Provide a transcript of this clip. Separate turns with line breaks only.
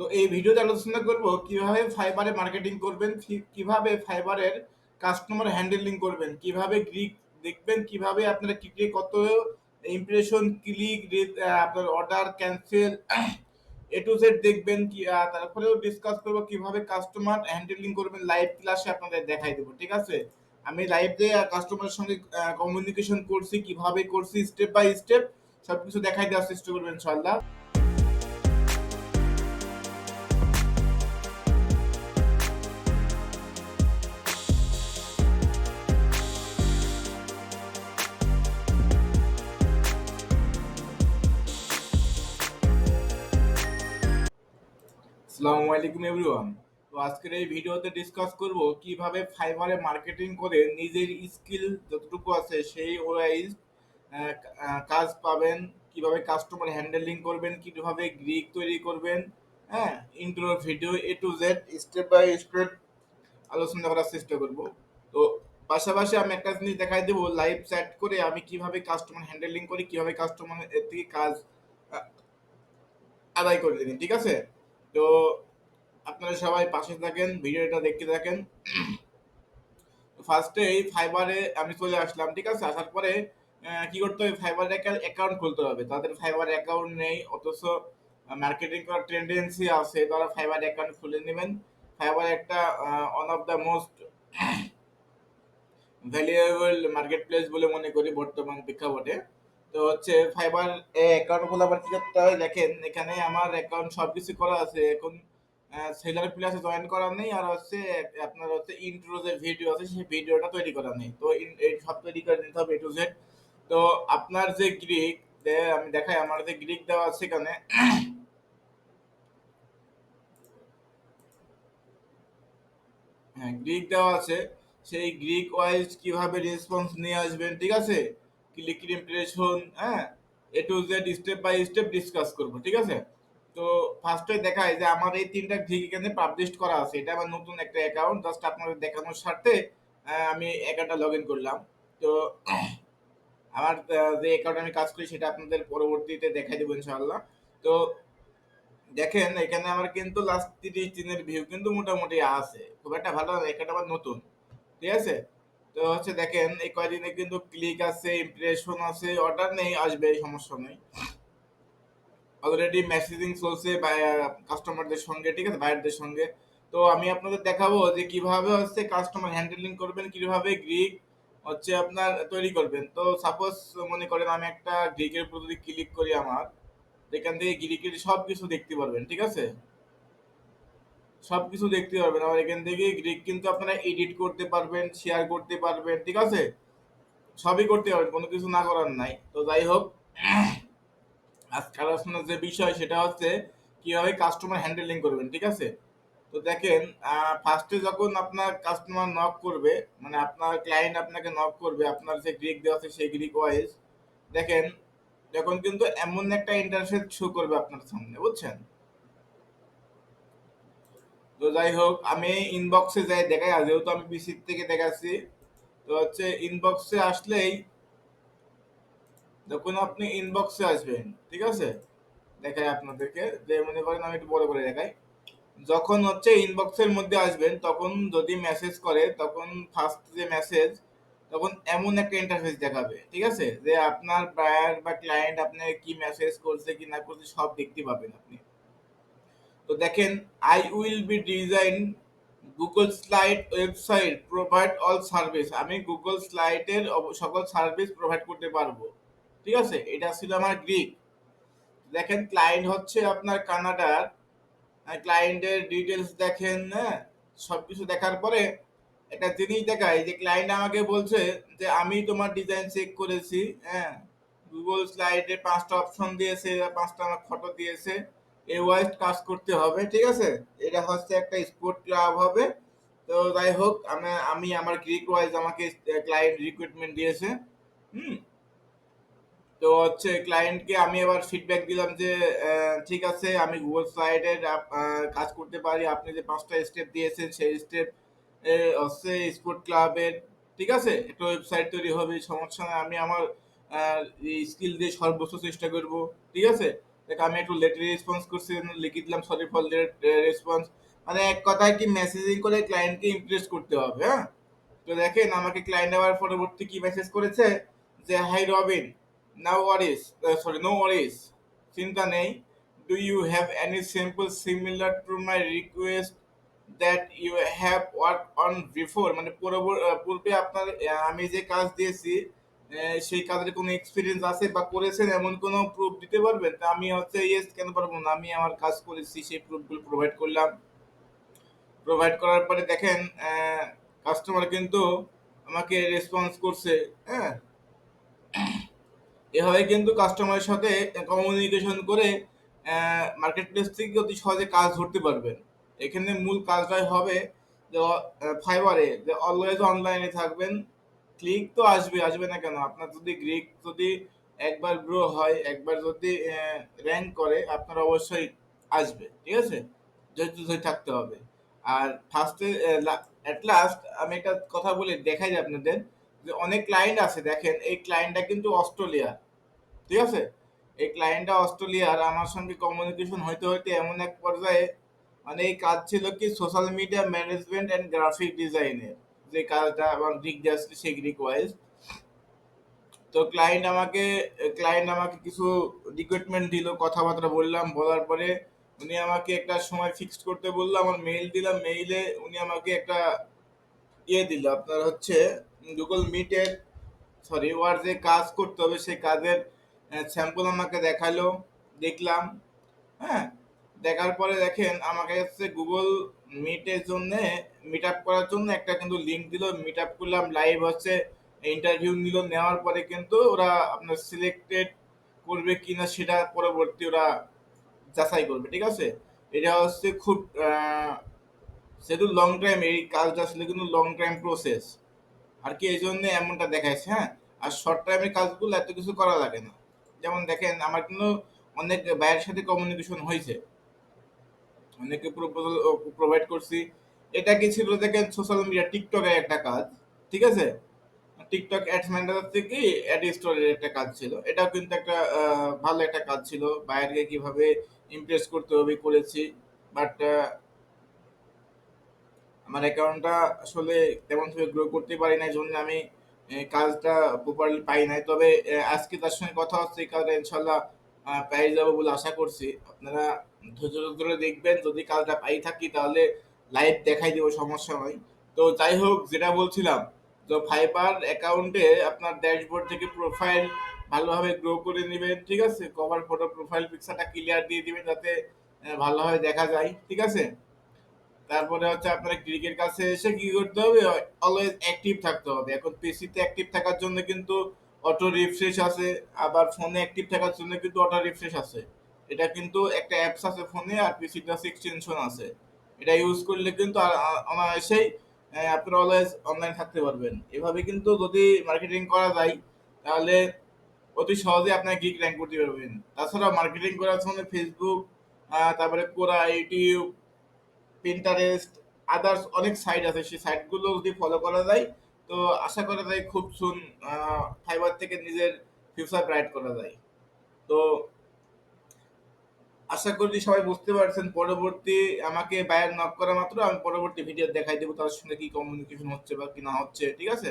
তো এই ভিডিওতে আলোচনা করব, কীভাবে ফাইবারে মার্কেটিং করবেন, কি- কীভাবে ফাইবারের কাস্টমার হ্যান্ডেলিং করবেন, কীভাবে গ্রিক দেখবেন, কীভাবে আপনারা ক্লিকে কত ইমপ্রেশন ক্লিক আপনার order cancel A to Z দেখবেন, কি তারপরেও ডিসকাস করব, কীভাবে কাস্টমার হ্যান্ডেলিং করবেন লাইভ ক্লাসে আপনাদের দেখাই দেবো, ঠিক আছে? আমি লাইভ দিয়ে কাস্টমারের সঙ্গে কমিউনিকেশন করছি, কীভাবে করছি স্টেপ বাই স্টেপ সবকিছু দেখাই দেওয়ার চেষ্টা করবেন ইনশাল্লাহ আসসালামু আলাইকুম এভরিওয়ান। তো আজকের এই ভিডিওতে ডিসকাস করব কীভাবে ফাইবারে মার্কেটিং করে নিজের স্কিল যতটুকু আছে সেই ওয়াইজ কাজ পাবেন, কীভাবে কাস্টমার হ্যান্ডেলিং করবেন, কীভাবে গ্রিক তৈরি করবেন হ্যাঁ intro video A to Z step by step আলোচনা করার চেষ্টা করব। তো পাশাপাশি আমি একটা জিনিস দেখাই দেবো লাইভ চ্যাট করে আমি কীভাবে কাস্টমার হ্যান্ডেলিং করি, কীভাবে কাস্টমার এর থেকে কাজ আদায় করে দিন ঠিক আছে? তো আপনারা সবাই পাশে থাকেন, ভিডিওটা দেখতে থাকেন। ফার্স্টে এই ফাইবারে আমি চলে আসলাম, ঠিক আছে? আসার পরে কি করতে হবে? ফাইবারে অ্যাকাউন্ট খুলতে হবে। তাদের ফাইবার অ্যাকাউন্ট নেই, অথচ মার্কেটিং করার টেন্ডেন্সি আছে। তারা ফাইবার অ্যাকাউন্ট খুলে নেবেন। ফাইবার একটা one of the most valuable marketplace বলে মনে করি বর্তমান প্রেক্ষাপটে। তো হচ্ছে ফাইবার অ্যাকাউন্ট খোলা আবার কি করতে হয়? দেখেন, এখানে আমার অ্যাকাউন্ট সব কিছু করা আছে। এখন সেলার প্লাসে জয়েন করা নেই আর হচ্ছে আপনার হচ্ছে ইন্ট্রো যে ভিডিও আছে, সেই ভিডিওটা তৈরি করা নেই। তো এই সব তৈরি করে নিতে হবে এ টু জেড তো আপনার যে গ্রিক আমি দেখাই, আমার যে গ্রিক দেওয়া আছে এখানে। হ্যাঁ গ্রিক দেওয়া আছে। সেই গ্রিক ওয়াইজ কীভাবে রেসপন্স নিয়ে আসবেন, ঠিক আছে? ক্লিক ইমপ্রেশন হ্যাঁ A to Z step by step discuss করব, ঠিক আছে? তো ফার্স্টে দেখায় যে আমার এই তিনটা গ্রিক এখানে পাবলিশ করা আছে। এটা আমার নতুন একটা অ্যাকাউন্ট জাস্ট আপনাদের দেখানোর স্বার্থে আমি অ্যাকাউন্টটা লগ ইন করলাম। তো আমার যে অ্যাকাউন্ট আমি কাজ করি সেটা আপনাদের পরবর্তীতে দেখাই দেবো ইনশাআল্লাহ। তো দেখেন, এখানে আমার কিন্তু লাস্ট তিরিশ দিনের ভিউ কিন্তু মোটামুটি আছে। খুব একটা ভালো এটা আবার নতুন, ঠিক আছে? তো হচ্ছে দেখেন, এই কয়দিনে কিন্তু ক্লিক আছে ইমপ্রেশন আছে অর্ডার নেই, আসবে সমস্যা নেই। অলরেডি মেসেজিং চলছে কাস্টমারদের সঙ্গে, ঠিক আছে? বাইরদের সঙ্গে। তো আমি আপনাদের দেখাবো যে কীভাবে হচ্ছে কাস্টমার হ্যান্ডেলিং করবেন, কীভাবে গ্রিক হচ্ছে আপনার তৈরি করবেন। তো সাপোজ মনে করেন আমি একটা গ্রিকের উপর যদি ক্লিক করি আমার এখান থেকে গ্রিকের সব কিছু দেখতে পারবেন, ঠিক আছে? সবকিছু দেখতে পারবেন। আমার এখান থেকে গ্রিক কিন্তু আপনারা এডিট করতে পারবেন শেয়ার করতে পারবেন, ঠিক আছে? সবই করতে পারবেন, কোনো কিছু না করার নাই। তো যাই হোক আজকে আলোচনার যে বিষয় সেটা হচ্ছে কীভাবে কাস্টমার হ্যান্ডেলিং করবেন, ঠিক আছে? তো দেখেন ফার্স্টে যখন আপনার কাস্টমার নক করবে মানে আপনার ক্লায়েন্ট আপনাকে নক করবে, আপনার যে গ্রিক দেওয়া আছে সেই গ্রিক ওয়াইজ দেখেন, যখন কিন্তু এমন একটা ইন্টারফেস শো করবে আপনার সামনে, বুঝছেন? তো যাই হোক, আমি ইনবক্সে যাই, দেখাই যেহেতু আমি পিসি থেকে দেখাচ্ছি, তো হচ্ছে ইনবক্সে আসলেই যখন আপনি ইনবক্সে আসবেন, ঠিক আছে? দেখাই আপনাদেরকে, যে মনে করেন আমি একটু বড় করে দেখাই। যখন হচ্ছে ইনবক্সের মধ্যে আসবেন, তখন যদি মেসেজ করে, তখন ফার্স্ট যে মেসেজ তখন এমন একটা ইন্টারফেস দেখাবে, ঠিক আছে? যে আপনার বায়ার বা ক্লায়েন্ট আপনার কি মেসেজ করছে, কি না করছে, সব দেখতে পাবেন আপনি। দেখেন I will be design Google slide website provide all service আমি গুগল স্লাইডের সকল সার্ভিস প্রোভাইড করতে পারব। ঠিক আছে? এটা ছিল আমার গ্রিক দেখেন ক্লায়েন্ট হচ্ছে আপনার কানাডার ক্লায়েন্টের ডিটেলস দেখেন হ্যাঁ? সব কিছু দেখার পরে একটা জিনিস দেখায় যে ক্লায়েন্ট আমাকে বলছে যে, আমি তোমার ডিজাইন চেক করেছি। হ্যাঁ? গুগল স্লাইডে পাঁচটা অপশন দিয়েছে, পাঁচটা আমার ফটো দিয়েছে। এই ওয়াইজ কাজ করতে হবে, ঠিক আছে? এটা হচ্ছে একটা স্পোর্ট ক্লাব হবে। তো যাই হোক, আমি আমি আমার গ্রিক ওয়াইজ আমাকে ক্লায়েন্ট রিক্রুটমেন্ট দিয়েছে। হুম? তো হচ্ছে ক্লায়েন্টকে আমি এবার ফিডব্যাক দিলাম যে ঠিক আছে, আমি গুগল স্লাইডের কাজ করতে পারি। আপনি যে পাঁচটা স্টেপ দিয়েছেন, সেই স্টেপ হচ্ছে স্পোর্ট ক্লাবের ঠিক আছে? একটা ওয়েবসাইট তৈরি হবে, সমস্যা আমি আমার স্কিল দিয়ে সর্বোচ্চ চেষ্টা করব, ঠিক আছে? দেখ, আমি একটু লেট রেসপন্স করছি লিখে দিলাম সরি ফর লেট রেসপন্স মানে এক কথায় কি মেসেজিং করে ক্লায়েন্টকে ইমপ্রেস করতে হবে হ্যাঁ? তো দেখেন, আমাকে ক্লায়েন্ট আবার পরবর্তী কি মেসেজ করেছে? যে হাই রবিন নাও ওয়ারিস সরি নো ওয়ারিস চিন্তা নেই। Do you have any simple similar to my request that you have work on before মানে পূর্ব- আপনার, আমি যে কাজ দিয়েছি সেই কাজের কোনো এক্সপিরিয়েন্স আছে বা করেছেন এমন কোনো প্রুফ দিতে পারবেন? তা আমি হচ্ছে ইয়েস কেন পারব না, আমি আমার কাজ করেছি, সেই প্রুফগুলো প্রোভাইড করলাম। প্রোভাইড করার পরে দেখেন কাস্টমার কিন্তু আমাকে রেসপন্স করছে হ্যাঁ? এভাবে কিন্তু কাস্টমারের সাথে কমিউনিকেশন করে মার্কেট প্লেস থেকে অতি সহজে কাজ ধরতে পারবেন। এখানে মূল কাজটাই হবে যে ফাইবারে যে অলওয়েজ অনলাইনে থাকবেন ক্লিক তো আসবে আসবে না কেন? আপনার যদি গ্রিক যদি একবার গ্রো হয়, একবার যদি র্যাঙ্ক করে, আপনার অবশ্যই আসবে, ঠিক আছে? ধৈর্য ধরে থাকতে হবে। আর ফার্স্টে অ্যাট লাস্ট আমি একটা কথা বলে, দেখাই আপনাদের। যে অনেক ক্লায়েন্ট আছে, দেখেন, এই ক্লায়েন্টটা কিন্তু অস্ট্রেলিয়া, ঠিক আছে? এই ক্লায়েন্টটা অস্ট্রেলিয়ার আমার সঙ্গে কমিউনিকেশন হইতে হইতে এমন এক পর্যায়ে মানে এই কাজ ছিল কি social media management and graphic ডিজাইনের যে কাজটা আমার গ্রিক জাস্ট সেই গ্রিক তো ক্লায়েন্ট আমাকে ক্লায়েন্ট আমাকে কিছু রিক্রুটমেন্ট দিল, কথাবার্তা বললাম, বলার পরে উনি আমাকে একটা সময় ফিক্সড করতে বলল, আমার মেইল দিলাম মেইলে উনি আমাকে একটা ইয়ে দিল, আপনার হচ্ছে গুগল মিটের সরি ওর যে কাজ করতে হবে, সেই কাজের স্যাম্পল আমাকে দেখাল, দেখলাম হ্যাঁ দেখার পরে দেখেন, আমাকে হচ্ছে গুগল মিটের জন্য মিট আপ করার জন্য একটা কিন্তু লিঙ্ক দিল। মিট আপ করলাম লাইভ হচ্ছে ইন্টারভিউ নিল, নেওয়ার পরে কিন্তু ওরা আপনার সিলেক্টেড করবে কিনা সেটা পরবর্তী ওরা যাচাই করবে, ঠিক আছে? এটা হচ্ছে খুব সেহেতু লং টাইম এই কাজটা আসলে কিন্তু লং টাইম প্রসেস আর কি, এই জন্য এমনটা দেখাইছে হ্যাঁ? আর শর্ট টাইমের কাজগুলো এত কিছু করা লাগে না। যেমন দেখেন, আমার কিন্তু অনেক বাইরের সাথে কমিউনিকেশন হয়েছে। অনেকে প্রপোজাল প্রোভাইড করছি। এটা কি ছিল দেখেন সোশ্যাল মিডিয়া টিকটকের একটা কাজ, ঠিক আছে? টিকটক অ্যাডস ম্যানেজার থেকে অ্যাড স্টোরের একটা কাজ ছিল। এটাও কিন্তু একটা ভালো একটা কাজ ছিল। বাইরে কীভাবে ইমপ্রেস করতে হবে করেছি। বাট আমার অ্যাকাউন্টটা আসলে তেমন ভাবে গ্রো করতে পারি না জন্য আমি কাজটা প্রপারলি পাই নাই। তবে আজকে তার সঙ্গে কথা হচ্ছে, এই কাজটা ইনশাল্লাহ পেয়ে যাব বলে আশা করছি। আপনারা ধৈর্য ধরে দেখবেন, যদি কাজটা পাই থাকি তাহলে লাইভ দেখাই দেবো, সমস্যা নয় তো যাই হোক, যেটা বলছিলাম, তো ফাইবার অ্যাকাউন্টে আপনার ড্যাশবোর্ড থেকে প্রোফাইল ভালোভাবে গ্রো করে নেবেন, ঠিক আছে? কভার ফটো প্রোফাইল পিকচারটা ক্লিয়ার দিয়ে দিবেন যাতে ভালোভাবে দেখা যায়, ঠিক আছে? তারপরে হচ্ছে আপনার ক্রিকেট কাছে এসে কি করতে হবে? অলওয়েজ অ্যাক্টিভ থাকতে হবে। এখন পিসিতে অ্যাক্টিভ থাকার জন্য কিন্তু অটো রিফ্রেশ আছে, আবার ফোনে অ্যাক্টিভ থাকার জন্য কিন্তু অটো রিফ্রেশ আছে। এটা কিন্তু একটা অ্যাপস আছে ফোনে আর পিসিটা এক্সটেনশন আছে। এটা ইউজ করলে কিন্তু অনায়াসেই আপনারা অলওয়েজ অনলাইন থাকতে পারবেন। এভাবে কিন্তু যদি মার্কেটিং করা যায়, তাহলে অতি সহজে আপনার গিগ র্যাঙ্ক করতে পারবেন। তাছাড়া মার্কেটিং করার জন্য ফেসবুক তারপরে কোরা ইউটিউব পিন্টারেস্ট আদার্স অনেক সাইট আছে। সেই সাইটগুলো যদি ফলো করা যায় তো আশা করা যায় খুব সুন ফাইবার থেকে নিজের ফিউচার ব্রাইট করা যায়। তো আশা করি সবাই বুঝতে পারছেন, পরবর্তী আমাকে বায়ার নক করা মাত্র, আমি পরবর্তী ভিডিও দেখাই দেবো, তার সঙ্গে কি কমিউনিকেশন হচ্ছে বা কি না হচ্ছে, ঠিক আছে?